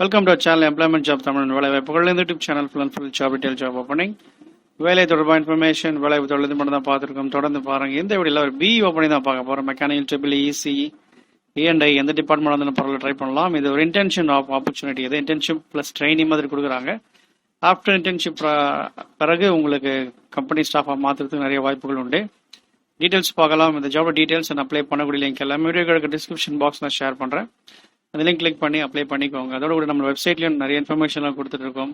Welcome to channel employment job Tamil வேலை வாய்ப்புகள் இந்த YouTube channel full and full job detail job opening வேலை தொடர்பாக இன்ஃபர்மேஷன் வேலை தொடர்ந்து மட்டும் தான் பார்த்துருக்கோம் தொடர்ந்து பாருங்க இந்த வீடியோவில் ஒரு பி ஓப்பனிங் தான் பார்க்க போகிறோம் mechanical triple E C any எந்த டிபார்ட்மெண்ட் வந்து பரவாயில்ல ட்ரை பண்ணலாம் இது ஒரு இன்டென்ஷன் ஆஃப் ஆப்பர்ச்சுனிட்டி இது இன்டென்ஷிப் ப்ளஸ் ட்ரைனிங் மாதிரி கொடுக்குறாங்க ஆஃப்டர் இன்டர்ன்ஷிப் பிறகு உங்களுக்கு கம்பெனி ஸ்டாஃபாக மாற்றுறதுக்கு நிறைய வாய்ப்புகள் உண்டு டீட்டெயில்ஸ் பார்க்கலாம் இந்த ஜாப் டீட்டெயில்ஸ் நான் அப்ளை பண்ணக்கூடிய லிங்க் எல்லாமே வீடியோ டிஸ்கிரிப்ஷன் பாக்ஸ் நான் ஷேர் பண்ணுறேன் அந்த லிங்க் கிளிக் பண்ணி அப்ளை பண்ணிக்கோங்க. அதோட கூட நம்ம வெப்சைட்லேயும் நிறைய இன்ஃபர்மேஷன்லாம் கொடுத்துட்டு இருக்கோம்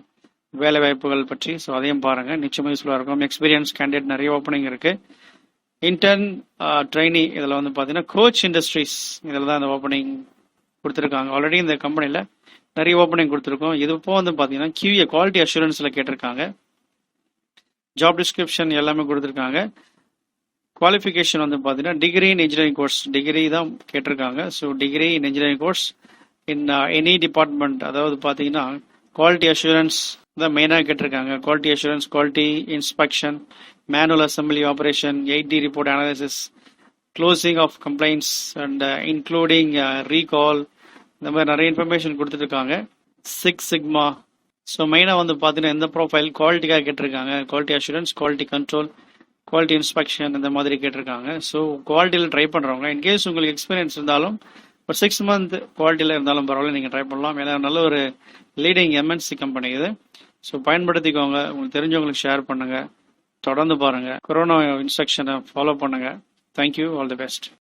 வேலை வாய்ப்புகள் பற்றி ஸோ அதையும் பாருங்கள் நிச்சயமாக யூஸ்ஃபுல்லாக இருக்கும். எக்ஸ்பீரியன்ஸ் கேண்டிடேட் நிறைய ஓப்பனிங் இருக்குது இன்டர்ன் ட்ரைனி இதில் வந்து பார்த்தீங்கன்னா கோச் இண்டஸ்ட்ரீஸ் இதில் தான் இந்த ஓப்பனிங் கொடுத்துருக்காங்க. ஆல்ரெடி இந்த கம்பெனியில் நிறைய ஓப்பனிங் கொடுத்துருக்கோம். இது இப்போ வந்து பார்த்தீங்கன்னா கியூஏ குவாலிட்டி அஷூரன்ஸில் கேட்டிருக்காங்க. ஜாப் டிஸ்கிரிப்ஷன் எல்லாமே கொடுத்துருக்காங்க. குவாலிஃபிகேஷன் வந்து பார்த்தீங்கன்னா degree in engineering course degree தான் கேட்டிருக்காங்க. So degree in engineering course in any department அதாவது பார்த்தீங்கன்னா குவாலிட்டி அஷூரன்ஸ் தான் மெயினாக கேட்டிருக்காங்க. Quality assurance quality inspection manual assembly operation eight D report analysis closing of complaints and including recall இந்த மாதிரி நிறைய இன்ஃபர்மேஷன் கொடுத்துட்ருக்காங்க சிக்ஸ் சிக்மா ஸோ மெயினாக வந்து பார்த்தீங்கன்னா எந்த ப்ரொஃபைல் குவாலிட்டிக்காக கேட்டிருக்காங்க. Quality assurance quality control quality inspection இந்த மாதிரி கேட்டிருக்காங்க. ஸோ குவாலிட்டியில் ட்ரை பண்ணுறவங்க இன்கேஸ் உங்களுக்கு எக்ஸ்பீரியன்ஸ் இருந்தாலும் ஒரு சிக்ஸ் மந்த் குவாலிட்டியில் இருந்தாலும் பரவாயில்ல நீங்கள் ட்ரை பண்ணலாம். ஏன்னா நல்ல ஒரு லீடிங் எம்என்சி கம்பெனி இது. ஸோ பயன்படுத்திக்கோங்க. உங்களுக்கு தெரிஞ்சவங்களுக்கு ஷேர் பண்ணுங்கள் தொடர்ந்து பாருங்கள் கொரோனா இன்ஸ்ட்ரக்ஷனை ஃபாலோ பண்ணுங்கள் thank you all the best